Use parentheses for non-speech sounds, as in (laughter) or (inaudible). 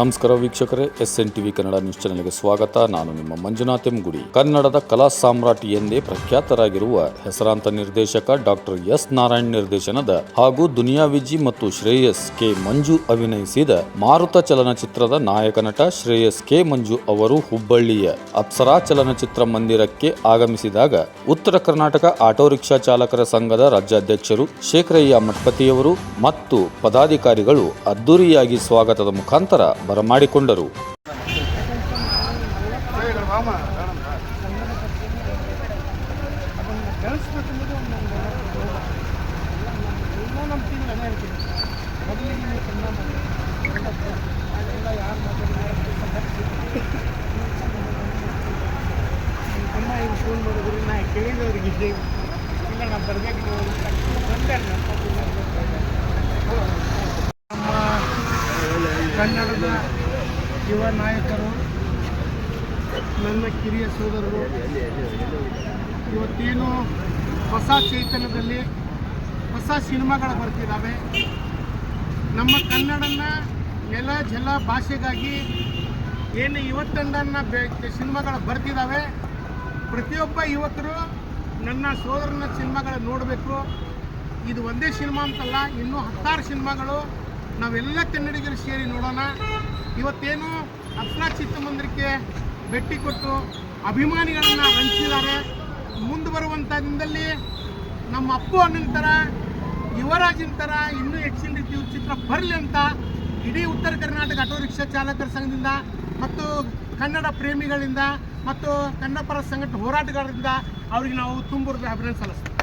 ನಮಸ್ಕಾರ ವೀಕ್ಷಕರೇ S N TV Kannada news ಚಾನೆಲ್ಗೆ ಸ್ವಾಗತ. ನಾನು ನಿಮ್ಮ ಮಂಜುನಾಥ್ ಗುಡಿ ಕನ್ನಡದ ಕಲಾ ಸಾಮ್ರಾಟ್ ಎಂದೇ ಪ್ರಖ್ಯಾತರಾಗಿರುವ ಹೆಸರಾಂತ ನಿರ್ದೇಶಕ ಡಾಕ್ಟರ್ ಎಸ್ ನಾರಾಯಣ್ ನಿರ್ದೇಶನದ ಹಾಗೂ ದುನಿಯಾ ವಿಜಿ ಮತ್ತು ಶ್ರೇಯಸ್ ಕೆ ಮಂಜು ಅಭಿನಯಿಸಿದ ಮಾರುತ ಚಲನಚಿತ್ರದ ನಾಯಕ ನಟ ಶ್ರೇಯಸ್ ಕೆ ಮಂಜು ಅವರು ಹುಬ್ಬಳ್ಳಿಯ ಅಪ್ಸರಾ ಚಲನಚಿತ್ರ ಮಂದಿರಕ್ಕೆ ಆಗಮಿಸಿದಾಗ ಉತ್ತರ ಕರ್ನಾಟಕ ಆಟೋ ರಿಕ್ಷಾ ಚಾಲಕರ ಸಂಘದ ರಾಜ್ಯಾಧ್ಯಕ್ಷರು ಶೇಖರಯ್ಯ ಮಠಪತಿಯವರು ಮತ್ತು ಪದಾಧಿಕಾರಿಗಳು ಅದ್ದೂರಿಯಾಗಿ ಸ್ವಾಗತದ ಮುಖಾಂತರ ಬರಮಾಡಿಕೊಂಡರು (laughs) ಕೇಳಿದವ್ರಿಗೆ ಇಲ್ಲ ನಾನು ಬರ್ಬೇಕು ನೀವು ಬಂದೆ ನಮ್ಮ ಕನ್ನಡದ ಯುವ ನಾಯಕರು, ನನ್ನ ಕಿರಿಯ ಸೋದರರು, ಇವತ್ತೇನು ಹೊಸ ಚೈತನ್ಯದಲ್ಲಿ ಹೊಸ ಸಿನಿಮಾಗಳು ಬರ್ತಿದ್ದಾವೆ ನಮ್ಮ ಕನ್ನಡನ ನೆಲ, ಜಲ ಭಾಷೆಗಾಗಿ ಏನು ಇವತ್ತಂದನ್ನ ಸಿನಿಮಾಗಳು ಬರ್ತಿದ್ದಾವೆ ಪ್ರತಿಯೊಬ್ಬ ಯುವಕರು ನನ್ನ ಸೋದರನ ಸಿನಿಮಾಗಳು ನೋಡಬೇಕು. ಇದು ಒಂದೇ ಸಿನಿಮಾ ಅಂತಲ್ಲ, ಇನ್ನೂ ಹತ್ತಾರು ಸಿನಿಮಾಗಳು ನಾವೆಲ್ಲ ಕನ್ನಡಿಗರು ಸೇರಿ ನೋಡೋಣ. ಇವತ್ತೇನು ಅಪ್ಸರಾ ಚಿತ್ರಮಂದಿರಕ್ಕೆ ಭೇಟಿ ಕೊಟ್ಟು ಅಭಿಮಾನಿಗಳನ್ನು ಹಂಚಿದ್ದಾರೆ. ಮುಂದೆ ಬರುವಂಥ ದಿನದಲ್ಲಿ ನಮ್ಮ ಅಪ್ಪು ಅಣ್ಣನ ಥರ ಯುವರಾಜನ ಥರ ಇನ್ನೂ ಹೆಚ್ಚಿನ ರೀತಿ ಚಿತ್ರ ಬರಲಿ ಅಂತ ಇಡೀ ಉತ್ತರ ಕರ್ನಾಟಕ ಆಟೋ ರಿಕ್ಷಾ ಚಾಲಕರ ಸಂಘದಿಂದ ಮತ್ತು ಕನ್ನಡ ಪ್ರೇಮಿಗಳಿಂದ ಮತ್ತು ಕನ್ನಡ ಪರ ಸಂಘಟನೆ ಹೋರಾಟಗಾರರಿಂದ ಅವರಿಗೆ ನಾವು ತುಂಬ ಅಭಿನಂದನೆ ಸಲ್ಲಿಸ್ತೀವಿ.